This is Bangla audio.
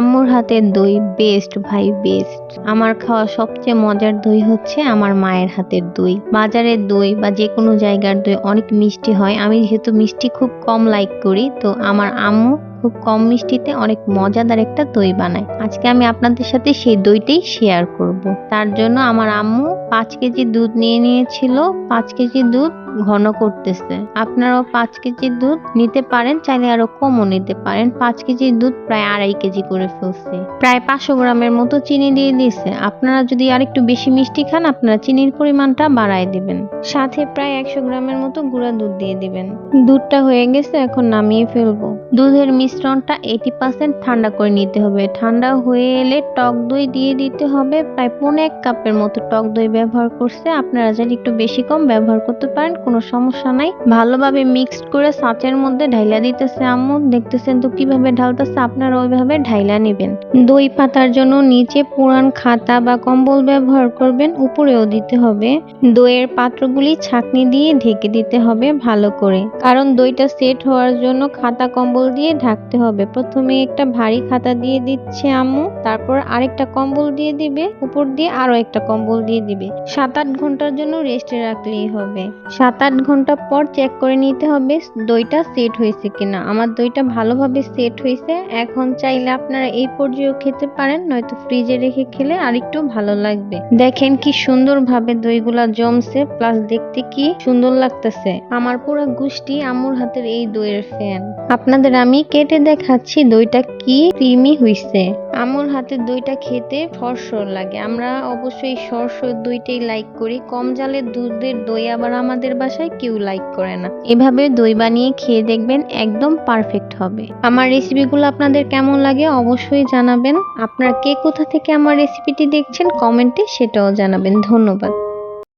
আম্মুর হাতের দই বেস্ট ভাই বেস্ট আমার খাওয়া সবচেয়ে মজার দই হচ্ছে আমার মায়ের হাতের দই। বাজারের দই বা যে কোনো জায়গার দই অনেক মিষ্টি হয়। আমি যেহেতু মিষ্টি খুব কম লাইক করি, তো আমার আম্মু খুব কম মিষ্টিতে অনেক মজাদার একটা দই বানায়। আজকে আমি আপনাদের সাথে সেই দইটাই শেয়ার করব। তার জন্য আমার আম্মু পাঁচ কেজি দুধ নিয়ে নিয়েছিল। পাঁচ কেজি দুধ ঘন করতেছে। আপনারাও পাঁচ কেজি দুধ নিতে পারেন, চাইলে আরও কমও নিতে পারেন। পাঁচ কেজি দুধ প্রায় আড়াই কেজি করে ফেলছে। প্রায় পাঁচশো গ্রামের মতো চিনি দিয়ে দিয়েছে। আপনারা যদি আরেকটু বেশি মিষ্টি খান, আপনারা চিনির পরিমাণটা বাড়ায় দিবেন। সাথে প্রায় একশো গ্রামের মতো গুঁড়া দুধ দিয়ে দিবেন। দুধটা হয়ে গেছে, এখন নামিয়ে ফেলব। দুধের মিশ্রণটা এইটি পার্সেন্ট ঠান্ডা করে নিতে হবে। ঠান্ডা হয়ে এলে টক দই দিয়ে দিতে হবে। প্রায় পৌনে এক কাপের মতো টক দই ব্যবহার করছে। আপনারা চাইলে একটু বেশি কম ব্যবহার করতে পারেন, কোনো সমস্যা নাই। ভালোভাবে মিক্সড করে সাঁচের মধ্যে ঢাইলা দিতেছে আম্মু। দেখতেছেন তো কীভাবে ঢালতেছে, আপনারা ওইভাবে ঢাইলা নেবেন। দই পাতার জন্য নিচে পুরান খাতা বা কম্বল ব্যবহার করবেন, উপরেও দিতে হবে। দইয়ের পাত্রগুলি ছাকনি দিয়ে ঢেকে দিতে হবে ভালো করে। কারণ দইটা সেট হওয়ার জন্য খাতা কম্বল দিয়ে ঢাকতে হবে। প্রথমে একটা ভারী খাতা দিয়ে দিচ্ছে আম্মু, তারপর আরেকটা কম্বল দিয়ে দিবে, উপর দিয়ে আরও একটা কম্বল দিয়ে দিবে। সাত আট ঘণ্টার জন্য রেস্টে রাখলেই হবে। সাত আট ঘণ্টা পর চেক করে নিতে হবে দইটা সেট হয়েছে কিনা। আমার দইটা ভালোভাবে সেট হয়েছে। এখন চাইলে আপনারা এই পর্যায়েও খেতে পারেন, নয়তো ফ্রিজে রেখে খেলে আরেকটু ভালো লাগবে। দেখেন কি সুন্দরভাবে দইগুলা জমছে প্লাস দেখতে কি সুন্দর লাগতেছে। আমার পুরো গুষ্টি আম্মুর হাতের এই দইয়ের ফ্যান আপনাদের আমি কেটে দেখাচ্ছি দইটা কি ক্রিমি হইছে। আমার হাতের দইটা খেতে সরসর লাগে। আমরা অবশ্যই সরসর দইটাই লাইক করি। কম জালের দুধের দই আবার আমাদের বাসায় কেউ লাইক করে না। এভাবে দই বানিয়ে খেয়ে দেখবেন একদম পারফেক্ট হবে। আমার রেসিপিগুলো আপনাদের কেমন লাগে অবশ্যই জানাবেন। আপনারা কে কোথা থেকে আমার রেসিপিটি দেখছেন কমেন্টে সেটাও জানাবেন। ধন্যবাদ।